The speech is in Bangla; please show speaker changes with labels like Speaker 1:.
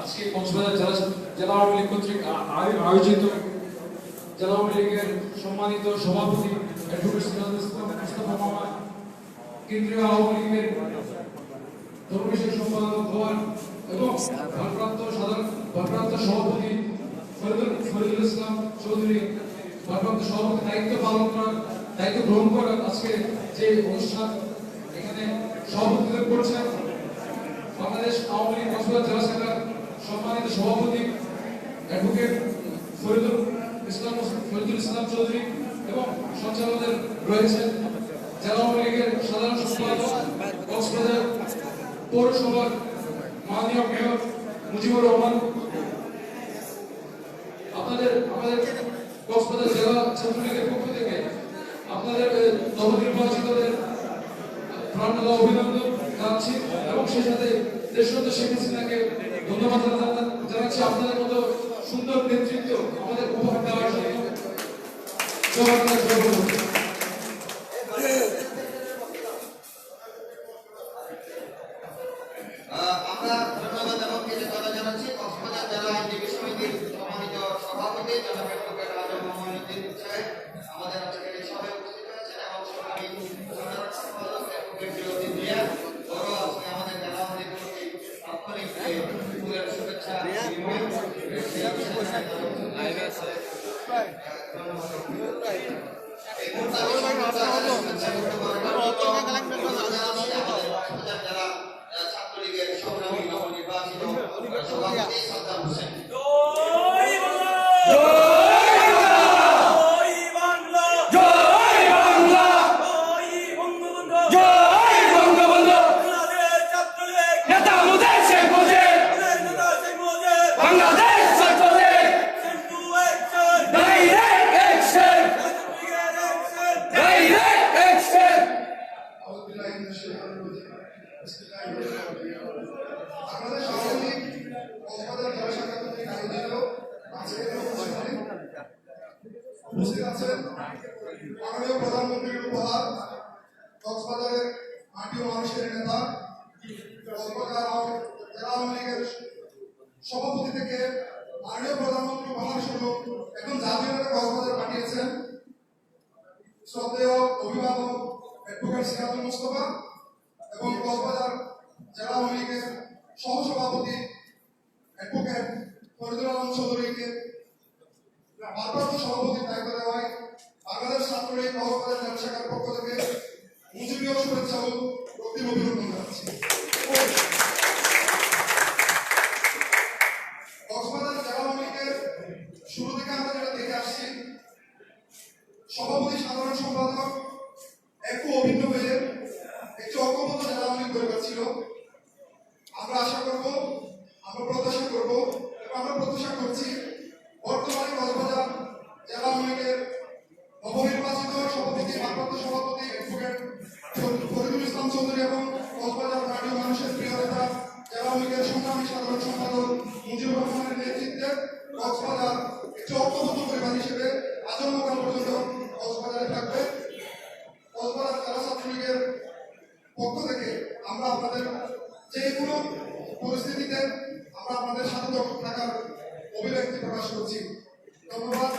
Speaker 1: আজকে কক্সবাজার জেলা আওয়ামী লীগ কর্তৃক আয়োজিত জেলা আওয়ামী লীগের সম্মানিত সভাপতি কেন্দ্রীয় আওয়ামী লীগের ধর্মবিষয়ক সম্পাদক হওয়ার এবং ভারপ্রাপ্ত সাধারণ, ভারপ্রাপ্ত সভাপতি ফরিদুল ইসলাম চৌধুরী ভারপ্রাপ্ত সভাপতি দায়িত্ব পালন করার, দায়িত্ব গ্রহণ করার আজকে যে অনুষ্ঠান, এখানে সভাপতিত্ব করছেন বাংলাদেশ আওয়ামী লীগ কক্সবাজার জেলা শাখার সম্মানিত সভাপতি অ্যাডভোকেট ফরিদুল ইসলাম ফরিদুল ইসলাম চৌধুরী এবং সঞ্চালকদের রয়েছেন জেলা আওয়ামী লীগের সাধারণ সম্পাদক, কক্সবাজার পৌরসভার মাননীয় মেয়র মুজিবুর রহমান। আপনাদের, আমাদের কক্সবাজার জেলা ছাত্রলীগের পক্ষ থেকে আপনাদের নবনির্বাচিতদের প্রাণঢালা অভিনন্দন জানাচ্ছি এবং সেই সাথে দেশরত শেখ হাসিনাকে ধন্যবাদ জানাচ্ছি। আপনাদের মতো সুন্দর নেতৃত্ব আমাদের উপহার দেওয়ার জন্য।
Speaker 2: আমরা ধন্যবাদ এবং জানাচ্ছি। কক্সবাজার জেলা আইনজীবী সমিতির সম্মানিত সভাপতি জনাব সাহেব আমাদের আজকের সভায় উপস্থিত হয়েছেন এবং সংগ্রামী সাধারণ সম্পাদক অ্যাডভোকেট বিরোধী মিয়া বড় আজকে আমাদের জেলা আন্তরিক যে ফুলের শুভেচ্ছা আমি ছাত্রলীগের সংগ্রামী নবনির্বাচিত সভাপতি সাদ্দাম হোসেন
Speaker 3: আমাদের মানুষের নেতা সভাপতি থেকে মাননীয় প্রধানমন্ত্রী উপহার এখন জাতীয় নেতা কক্সবাজার পাঠিয়েছেন শ্রদ্ধেয় অভিভাবক অ্যাডভোকেট সিরাজুল মুস্তফা এবং কক্সবাজার জেলা আওয়ামী লীগের সহসভাপতি অ্যাডভোকেট ফরিদুল আলম চৌধুরীকে ভারপ্রাপ্ত সভাপতির দায়িত্ব দেওয়ায় বাংলাদেশ ছাত্রলীগ কক্সবাজার জেলা শাখার পক্ষ থেকে মুজিবীয় শুভেচ্ছা ও অগ্রিম অভিনন্দন জানাচ্ছি। কক্সবাজার জেলা আওয়ামী শুরু থেকে আমরা যেটা দেখে আসছি, সভাপতি সাধারণ সম্পাদক একটু অভিন্ন হয়ে আমরা আশা করব আমরা প্রত্যাশা করব যে কোনো পরিস্থিতিতে আমরা আমাদের সাথে থাকার অভিব্যক্তি প্রকাশ করছি। ধন্যবাদ